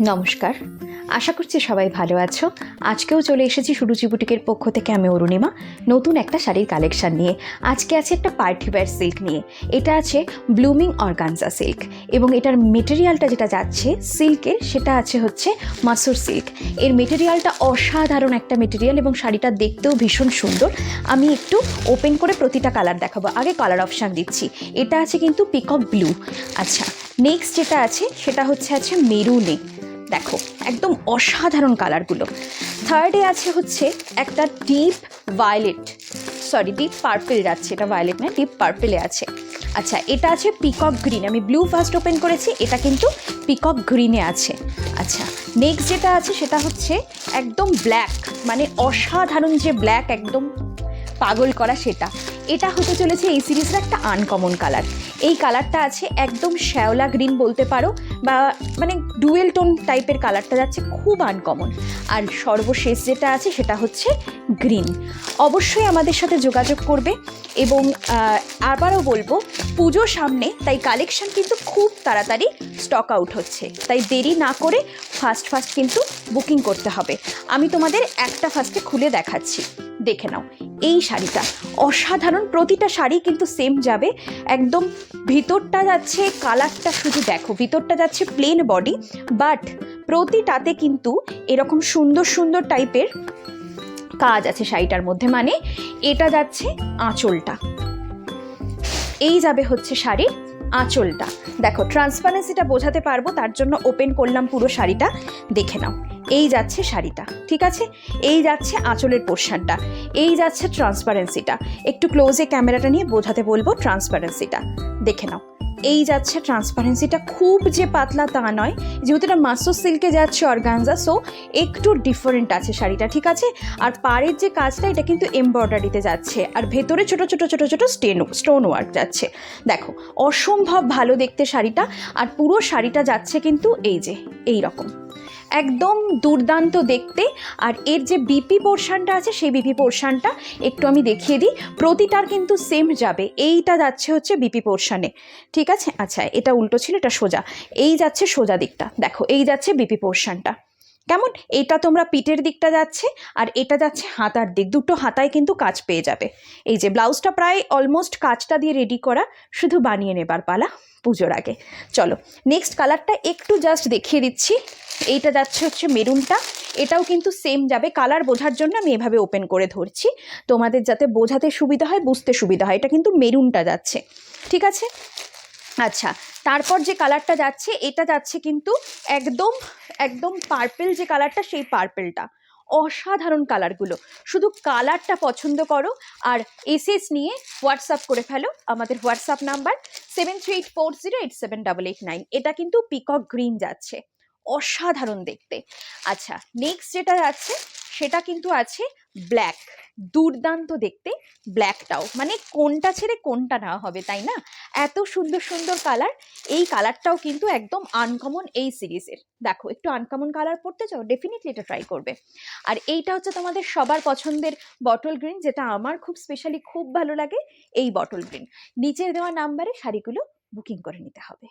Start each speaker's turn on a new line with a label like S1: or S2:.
S1: নমস্কার। আশা করছি সবাই ভালো আছো। আজকেও চলে এসেছি সুরুচি বুটিকের পক্ষ থেকে আমি অরুণিমা। নতুন একটা শাড়ির কালেকশন নিয়ে। আজকে আছে একটা পার্টি ওয়্যার সিল্ক নিয়ে। এটা আছে ব্লুমিং অর্গানজা সিল্ক এবং এটার মেটেরিয়ালটা যেটা যাচ্ছে সিল্কের সেটা আছে হচ্ছে মাসুর সিল্ক। এর মেটেরিয়ালটা অসাধারণ একটা মেটেরিয়াল এবং শাড়িটা দেখতেও ভীষণ সুন্দর। আমি একটু ওপেন করে প্রতিটা কালার দেখাবো। আগে কালার অপশান দিচ্ছি। এটা আছে কিন্তু পিকক ব্লু। আচ্ছা নেক্সট যেটা আছে, সেটা হচ্ছে আছে মেরুনে। দেখো, একদম অসাধারণ কালারগুলো। থার্ডে আছে হচ্ছে একটা deep violet sorry deep purple যাচ্ছে এটা ভায়োলেট না ডিপ পার্পেলে আছে। আচ্ছা এটা আছে পিকক গ্রিন আমি ব্লু ফার্স্ট ওপেন করেছি, এটা কিন্তু পিকক গ্রিনে আছে। আচ্ছা নেক্সট যেটা আছে সেটা হচ্ছে একদম ব্ল্যাক মানে অসাধারণ যে ব্ল্যাক একদম পাগল করা সেটা। এটা হতে চলেছে এই সিরিজের একটা আনকমন কালার এই কালারটা আছে একদম শ্যাওলা গ্রিন বলতে পারো বা মানে ডুয়েল টোন টাইপের কালারটা যাচ্ছে খুব আনকমন আর সর্বশেষ যেটা আছে সেটা হচ্ছে গ্রিন অবশ্যই আমাদের সাথে যোগাযোগ করবে এবং আবারও বলব, পুজো সামনে, তাই কালেকশন কিন্তু খুব তাড়াতাড়ি স্টক আউট হচ্ছে। তাই দেরি না করে ফার্স্ট ফার্স্ট কিন্তু বুকিং করতে হবে। আমি তোমাদের একটা ফার্স্টে খুলে দেখাচ্ছি। দেখে নাও। এই শাড়িটা অসাধারণ। প্রতিটা শাড়ি কিন্তু সেম যাবে। একদম ভিতরটা যাচ্ছে কালারটা শুধু দেখো, ভিতরটা যাচ্ছে প্লেন বডি বাট প্রতিটাতে কিন্তু এরকম সুন্দর সুন্দর টাইপের কাজ আছে শাড়িটার মধ্যে। মানে এটা যাচ্ছে আঁচলটা। এই যাবে হচ্ছে শাড়ির আঁচলটা। দেখো ট্রান্সপারেন্সিটা বোঝাতে পারব, তার জন্য ওপেন করলাম পুরো শাড়িটা। দেখে নাও। এই যাচ্ছে শাড়িটা, ঠিক আছে? এই যাচ্ছে আঁচলের পোর্শনটা, এই যাচ্ছে ট্রান্সপারেন্সিটা একটু ক্লোজে ক্যামেরাটা নিয়ে বোঝাতে বলব ট্রান্সপারেন্সিটা দেখে নাও, এই যাচ্ছে ট্রান্সপারেন্সিটা খুব যে পাতলা তা নয়, যেহেতু এটা মাসো সিল্কে যাচ্ছে অর্গানজা সো একটু ডিফারেন্ট আছে শাড়িটা, ঠিক আছে? আর পাড়ের যে কাজটা, এটা কিন্তু এমব্রয়ডারিতে যাচ্ছে। আর ভেতরে ছোট ছোট ছোট ছোট স্টেন স্টোন ওয়ার্ক যাচ্ছে। দেখো, অসম্ভব ভালো দেখতে শাড়িটা, আর পুরো শাড়িটা যাচ্ছে কিন্তু এই যে, এই রকম। একদম দুর্দান্ত দেখতে। আর এর যে বিপি পোর্শনটা আছে, সেই বিপি পোর্শনটা একটু আমি দেখিয়ে দিই। প্রতিটার কিন্তু সেম যাবে। এইটা যাচ্ছে হচ্ছে বিপি পোর্শানে। ঠিক আছে? আচ্ছা এটা উল্টো ছিল, এটা সোজা। এই যাচ্ছে সোজা দিকটা। দেখো, এই যাচ্ছে বিপি পোর্শনটা। কেমন? এটা তোমরা পিঠের দিকটা যাচ্ছে, আর এটা যাচ্ছে হাতার দিক। দুটো হাতায় কিন্তু কাজ পেয়ে যাবে। এই যে ব্লাউজটা প্রায় অলমোস্ট কাজটা দিয়ে রেডি করা, শুধু বানিয়ে নেবার পালা পুজোর আগে। চলো নেক্সট কালারটা একটু জাস্ট দেখিয়ে দিচ্ছি। এইটা যাচ্ছে হচ্ছে মেরুনটা। এটাও কিন্তু সেম যাবে। কালার বোঝার জন্য আমি এভাবে ওপেন করে ধরছি। তোমাদের যাতে বোঝাতে সুবিধা হয়, বুঝতে সুবিধা হয়। এটা কিন্তু মেরুনটা যাচ্ছে। ঠিক আছে? আচ্ছা তারপর যে কালারটা যাচ্ছে, এটা যাচ্ছে কিন্তু একদম একদম পার্পেল যে কালারটা সেই পার্পেলটা অসাধারণ কালারগুলো শুধু কালারটা পছন্দ করো আর এসএস নিয়ে হোয়াটসঅ্যাপ করে ফেলো। আমাদের WhatsApp number seven eight four zero eight seven double eight nine এটা কিন্তু পিকক গ্রিন যাচ্ছে। অসাধারণ দেখতে। আচ্ছা নেক্সট যেটা আছে, সেটা কিন্তু আছে ব্ল্যাক দুর্দান্ত দেখতে ব্ল্যাকটাও মানে কোনটা ছেড়ে কোনটা নেওয়া হবে, তাই না? এত সুন্দর সুন্দর কালার এই কালারটাও কিন্তু একদম আনকমন এই সিরিজের দেখো, একটু আনকমন কালার পড়তে চাও ডেফিনেটলি এটা ট্রাই করবে। আর এইটা হচ্ছে তোমাদের সবার পছন্দের বটল গ্রিন যেটা আমার খুব স্পেশালি খুব ভালো লাগে, এই বটল গ্রিন নিচের দেওয়া নাম্বারে শাড়িগুলো বুকিং করে নিতে হবে।